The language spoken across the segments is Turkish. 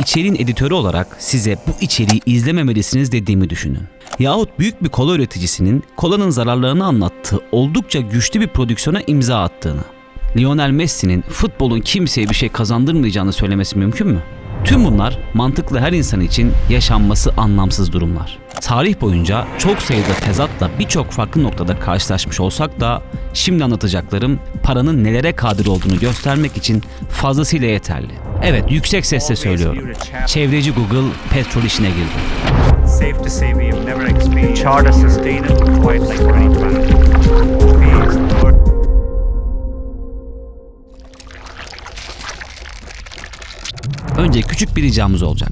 içeriğin editörü olarak size bu içeriği izlememelisiniz dediğimi düşünün. Yahut büyük bir kola üreticisinin kolanın zararlarını anlattığı oldukça güçlü bir prodüksiyona imza attığını. Lionel Messi'nin futbolun kimseye bir şey kazandırmayacağını söylemesi mümkün mü? Tüm bunlar mantıklı her insan için yaşanması anlamsız durumlar. Tarih boyunca çok sayıda tezatla birçok farklı noktada karşılaşmış olsak da şimdi anlatacaklarım paranın nelere kadir olduğunu göstermek için fazlasıyla yeterli. Evet yüksek sesle söylüyorum. Çevreci Google petrol işine girdi. Önce küçük bir ricamız olacak.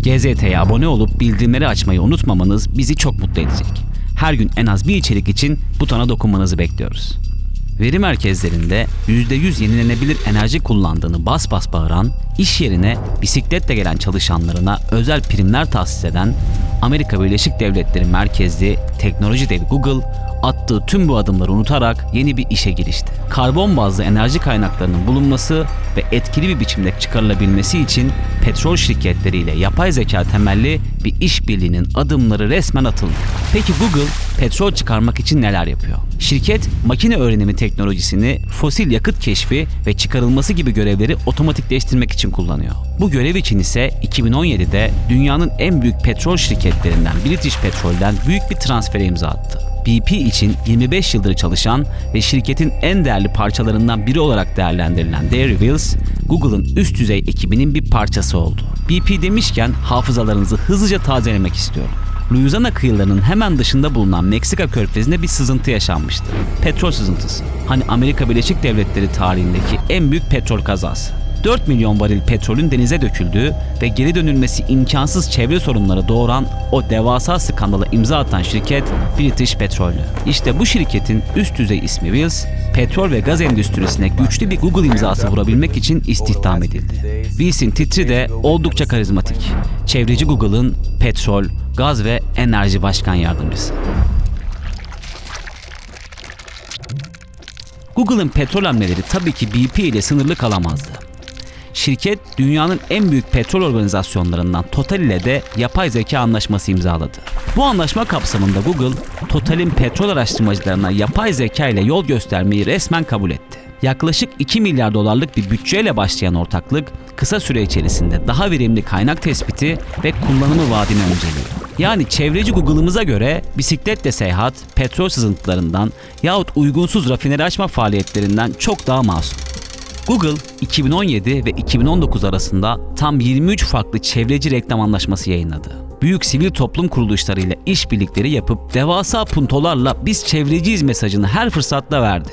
GZT'ye abone olup bildirimleri açmayı unutmamanız bizi çok mutlu edecek. Her gün en az bir içerik için butona dokunmanızı bekliyoruz. Veri merkezlerinde %100 yenilenebilir enerji kullandığını bas bas bağıran, iş yerine bisikletle gelen çalışanlarına özel primler tahsis eden Amerika Birleşik Devletleri merkezli teknoloji devi Google attığı tüm bu adımları unutarak yeni bir işe girişti. Karbon bazlı enerji kaynaklarının bulunması ve etkili bir biçimde çıkarılabilmesi için petrol şirketleriyle yapay zeka temelli bir işbirliğinin adımları resmen atıldı. Peki Google petrol çıkarmak için neler yapıyor? Şirket makine öğrenimi teknolojisini fosil yakıt keşfi ve çıkarılması gibi görevleri otomatikleştirmek için kullanıyor. Bu görev için ise 2017'de dünyanın en büyük petrol şirketlerinden British Petrol'den büyük bir transfere imza attı. BP için 25 yıldır çalışan ve şirketin en değerli parçalarından biri olarak değerlendirilen Dairy Wheels, Google'ın üst düzey ekibinin bir parçası oldu. BP demişken hafızalarınızı hızlıca tazelemek istiyorum. Louisiana kıyılarının hemen dışında bulunan Meksika körfezinde bir sızıntı yaşanmıştı. Petrol sızıntısı. Hani Amerika Birleşik Devletleri tarihindeki en büyük petrol kazası. 4 milyon varil petrolün denize döküldüğü ve geri dönülmesi imkansız çevre sorunları doğuran o devasa skandala imza atan şirket British Petroleum. İşte bu şirketin üst düzey ismi Wills, petrol ve gaz endüstrisine güçlü bir Google imzası vurabilmek için istihdam edildi. Wills'in titri de oldukça karizmatik. Çevreci Google'ın petrol, gaz ve enerji başkan yardımcısı. Google'ın petrol hamleleri tabii ki BP ile sınırlı kalamazdı. Şirket dünyanın en büyük petrol organizasyonlarından Total ile de yapay zeka anlaşması imzaladı. Bu anlaşma kapsamında Google, Total'in petrol araştırmacılarına yapay zeka ile yol göstermeyi resmen kabul etti. Yaklaşık 2 milyar dolarlık bir bütçeyle başlayan ortaklık kısa süre içerisinde daha verimli kaynak tespiti ve kullanımı vaadini önceliyor. Yani çevreci Google'ımıza göre bisikletle seyahat, petrol sızıntılarından yahut uygunsuz rafineri açma faaliyetlerinden çok daha masum. Google 2017 ve 2019 arasında tam 23 farklı çevreci reklam anlaşması yayınladı. Büyük sivil toplum kuruluşlarıyla işbirlikleri yapıp devasa puntolarla biz çevreciyiz mesajını her fırsatta verdi.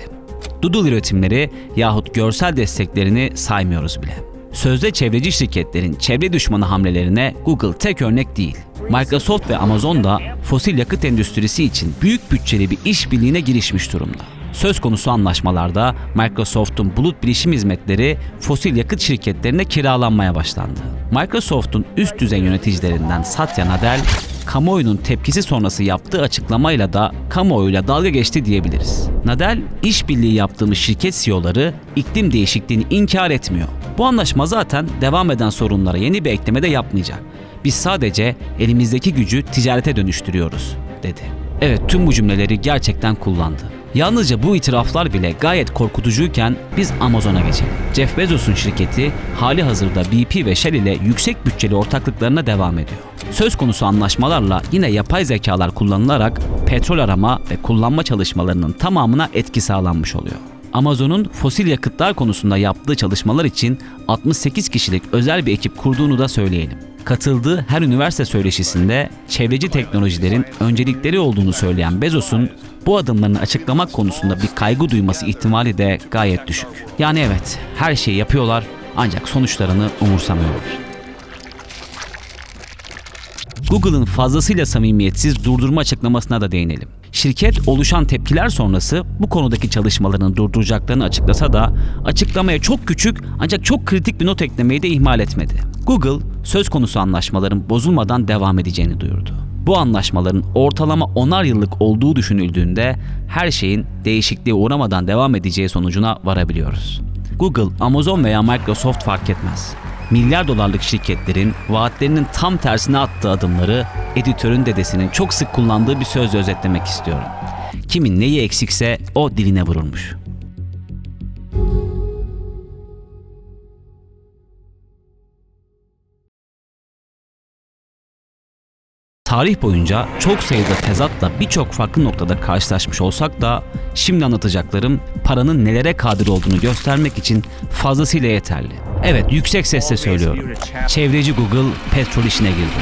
Doodle üretimleri yahut görsel desteklerini saymıyoruz bile. Sözde çevreci şirketlerin çevre düşmanı hamlelerine Google tek örnek değil. Microsoft ve Amazon da fosil yakıt endüstrisi için büyük bütçeli bir işbirliğine girişmiş durumda. Söz konusu anlaşmalarda Microsoft'un bulut bilişim hizmetleri fosil yakıt şirketlerine kiralanmaya başlandı. Microsoft'un üst düzey yöneticilerinden Satya Nadella, kamuoyunun tepkisi sonrası yaptığı açıklamayla da kamuoyuyla dalga geçti diyebiliriz. Nadell, işbirliği yaptığımız şirket CEO'ları iklim değişikliğini inkar etmiyor. Bu anlaşma zaten devam eden sorunlara yeni bir ekleme de yapmayacak. Biz sadece elimizdeki gücü ticarete dönüştürüyoruz, dedi. Evet tüm bu cümleleri gerçekten kullandı. Yalnızca bu itiraflar bile gayet korkutucuyken biz Amazon'a geçelim. Jeff Bezos'un şirketi hali hazırda BP ve Shell ile yüksek bütçeli ortaklıklarına devam ediyor. Söz konusu anlaşmalarla yine yapay zekalar kullanılarak petrol arama ve kullanma çalışmalarının tamamına etki sağlanmış oluyor. Amazon'un fosil yakıtlar konusunda yaptığı çalışmalar için 68 kişilik özel bir ekip kurduğunu da söyleyelim. Katıldığı her üniversite söyleşisinde çevreci teknolojilerin öncelikleri olduğunu söyleyen Bezos'un bu adımlarını açıklamak konusunda bir kaygı duyması ihtimali de gayet düşük. Yani evet, her şeyi yapıyorlar ancak sonuçlarını umursamıyorlar. Google'ın fazlasıyla samimiyetsiz durdurma açıklamasına da değinelim. Şirket oluşan tepkiler sonrası bu konudaki çalışmalarını durduracaklarını açıklasa da açıklamaya çok küçük ancak çok kritik bir not eklemeyi de ihmal etmedi. Google söz konusu anlaşmaların bozulmadan devam edeceğini duyurdu. Bu anlaşmaların ortalama onar yıllık olduğu düşünüldüğünde her şeyin değişikliğe uğramadan devam edeceği sonucuna varabiliyoruz. Google, Amazon veya Microsoft fark etmez. milyar dolarlık şirketlerin vaatlerinin tam tersine attığı adımları editörün dedesinin çok sık kullandığı bir sözle özetlemek istiyorum. Kimin neyi eksikse o diline vurulmuş. Tarih boyunca çok sayıda tezatla birçok farklı noktada karşılaşmış olsak da şimdi anlatacaklarım paranın nelere kadir olduğunu göstermek için fazlasıyla yeterli. Evet yüksek sesle söylüyorum. Çevreci Google petrol işine girdi.